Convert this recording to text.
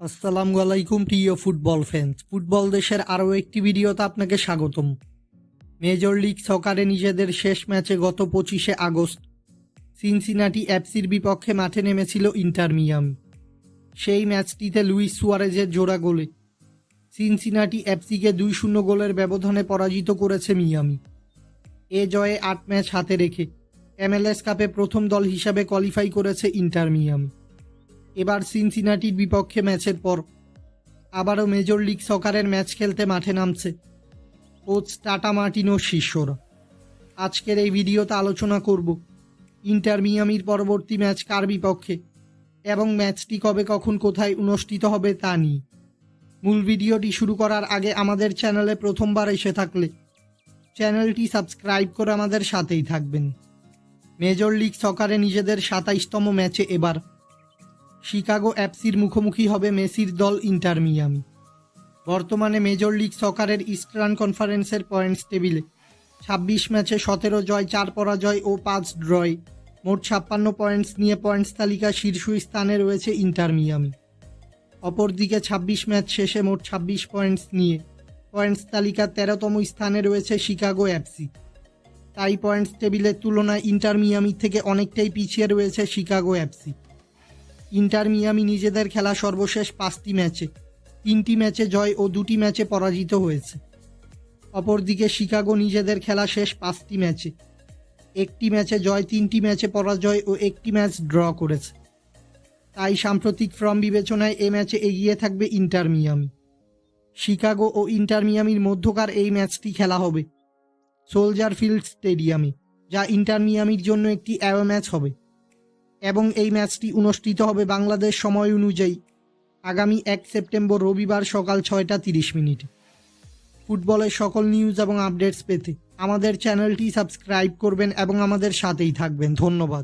আসসালামু আলাইকুম, প্রিয় ফুটবল ফ্যান্স ফুটবল দেশের আরও একটি ভিডিওতে আপনাকে স্বাগতম। মেজর লিগ সকারে নিজেদের শেষ ম্যাচে গত পঁচিশে আগস্ট সিনসিনাটি অ্যাপসির বিপক্ষে মাঠে নেমেছিল ইন্টার মিয়ামি। সেই ম্যাচটিতে লুইস সুয়ারেজের জোড়া গোলে সিনসিনাটি অ্যাপসিকে দুই শূন্য গোলের ব্যবধানে পরাজিত করেছে মিয়ামি। এ জয়ে আট ম্যাচ হাতে রেখে এমএলএস কাপে প্রথম দল হিসাবে কোয়ালিফাই করেছে ইন্টার মিয়ামি। এবার সিনসিনাটির বিপক্ষে ম্যাচের পর। আবারও মেজর লিগ সকারের ম্যাচ খেলতে মাঠে নামছে। কোচ টাটা মার্টিনো শিষ্যরা। আজকের এই ভিডিওতে আলোচনা করব, ইন্টার মিয়ামির পরবর্তী ম্যাচ কার বিপক্ষে এবং ম্যাচটি কবে কখন কোথায় অনুষ্ঠিত হবে তা নিয়ে। মূল ভিডিওটি শুরু করার আগে আমাদের চ্যানেলে প্রথমবার এসে থাকলে চ্যানেলটি সাবস্ক্রাইব করে আমাদের সাথেই থাকবেন। মেজর লিগ সকারে নিজেদের সাতাইশতম ম্যাচে এবার শিকাগো অ্যাপসির মুখোমুখি হবে মেসির দল ইন্টার মিয়ামি। বর্তমানে মেজর লিগ সকারের ইস্টার্ন কনফারেন্সের পয়েন্টস টেবিলে। ছাব্বিশ ম্যাচে সতেরো জয়, চার পরাজয় ও পাঁচ ড্রয়। মোট ছাপ্পান্ন পয়েন্টস নিয়ে পয়েন্টস তালিকা শীর্ষ স্থানে রয়েছে ইন্টার মিয়ামি। অপরদিকে ছাব্বিশ ম্যাচ শেষে মোট ছাব্বিশ পয়েন্টস নিয়ে পয়েন্টস তালিকার তেরোতম স্থানে রয়েছে শিকাগো অ্যাপসি। তাই পয়েন্টস টেবিলের তুলনায় ইন্টার মিয়ামি থেকে অনেকটাই পিছিয়ে রয়েছে শিকাগো অ্যাপসি। ইন্টার মিয়ামি নিজেদের খেলা সর্বশেষ পাঁচটি ম্যাচে। তিনটি ম্যাচে জয় ও দুটি ম্যাচে পরাজিত হয়েছে। অপরদিকে শিকাগো নিজেদের খেলা শেষ পাঁচটি ম্যাচে। একটি ম্যাচে জয়, তিনটি ম্যাচে পরাজয় ও একটি ম্যাচ ড্র করেছে। তাই সাম্প্রতিক ফর্ম বিবেচনায় এ ম্যাচে এগিয়ে থাকবে ইন্টার মিয়ামি। শিকাগো ও ইন্টার মিয়ামির মধ্যকার এই ম্যাচটি খেলা হবে। সোলজার ফিল্ড স্টেডিয়ামে, যা ইন্টার মিয়ামির জন্য একটি অ্যাওয়ে ম্যাচ হবে। এবং এই ম্যাচটি অনুষ্ঠিত হবে বাংলাদেশ সময় অনুযায়ী আগামী এক সেপ্টেম্বর রবিবার সকাল ছয়টা তিরিশ মিনিটে। ফুটবলের সকল নিউজ এবং আপডেটস পেতে আমাদের চ্যানেলটি সাবস্ক্রাইব করবেন এবং আমাদের সাথেই থাকবেন। ধন্যবাদ।